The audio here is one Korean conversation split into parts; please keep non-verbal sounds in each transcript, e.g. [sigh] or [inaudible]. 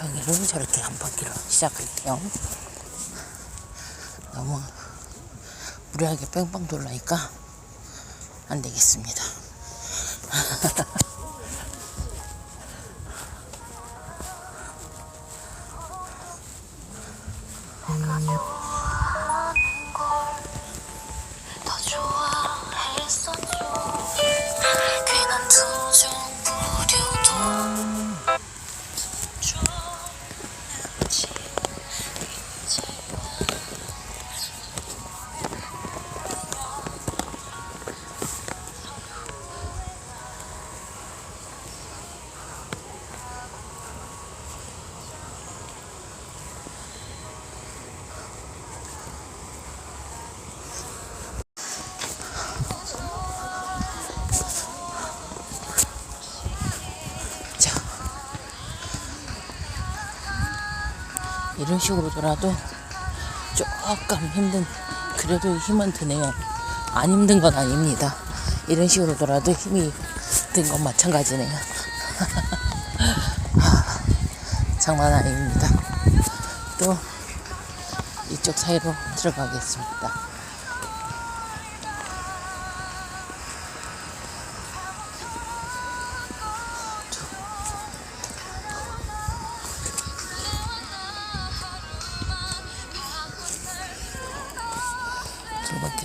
저기를 저렇게 한 바퀴로 시작할게요. 너무 무리하게 뺑뺑 돌라니까 안 되겠습니다. 더 이런 식으로 돌아도 조금 힘든, 그래도 힘은 드네요. 안 힘든 건 아닙니다. 이런 식으로 돌아도 힘이 든 건 마찬가지네요. [laughs] 아, 장난 아닙니다. 또 이쪽 사이로 들어가겠습니다. 두 바퀴.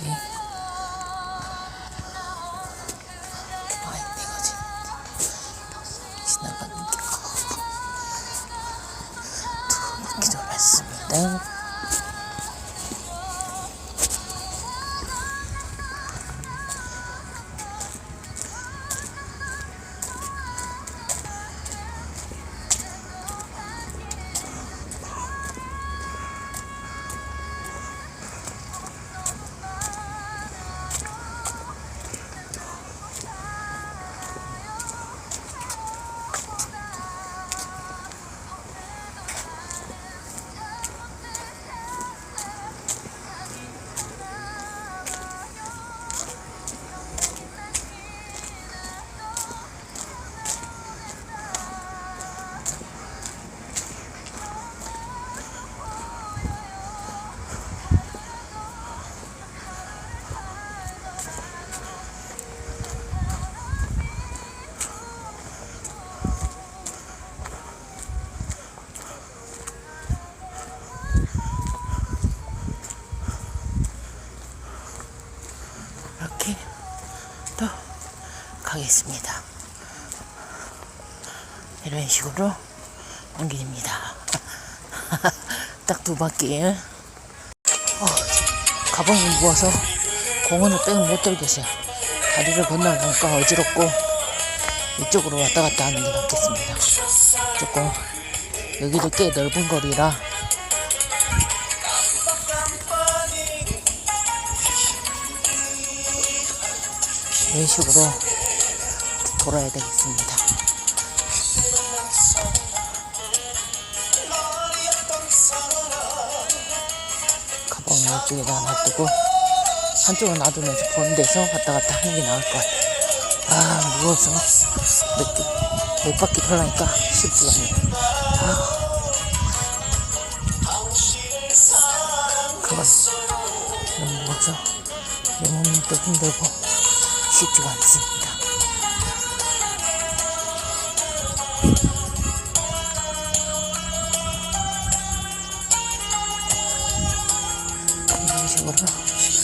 아이, 내가 지금 지나가는 게. 두 바퀴 돌았습니다. 가겠습니다. 이런 식으로 옮깁니다. [laughs] 딱 두 바퀴. 어, 가방을 무거워서 공원을 뺑못 돌겠어요. 다리를 건너니까 어지럽고 이쪽으로 왔다 갔다 하는 게 낫겠습니다. 조금 여기도 꽤 넓은 거리라 이런 식으로 돌아야 되겠습니다. 가방을 이쪽에다 놔두고 한쪽은 놔두면서 보는 데서 왔다 갔다 하는 게 나을 것 같아요. 아 무거워서 몇, 개- 몇 바퀴 돌라니까 쉽지가 않네. 아. 그만 너무 무거워서 내또 힘들고 쉽지가 않습니다. 이런 식으로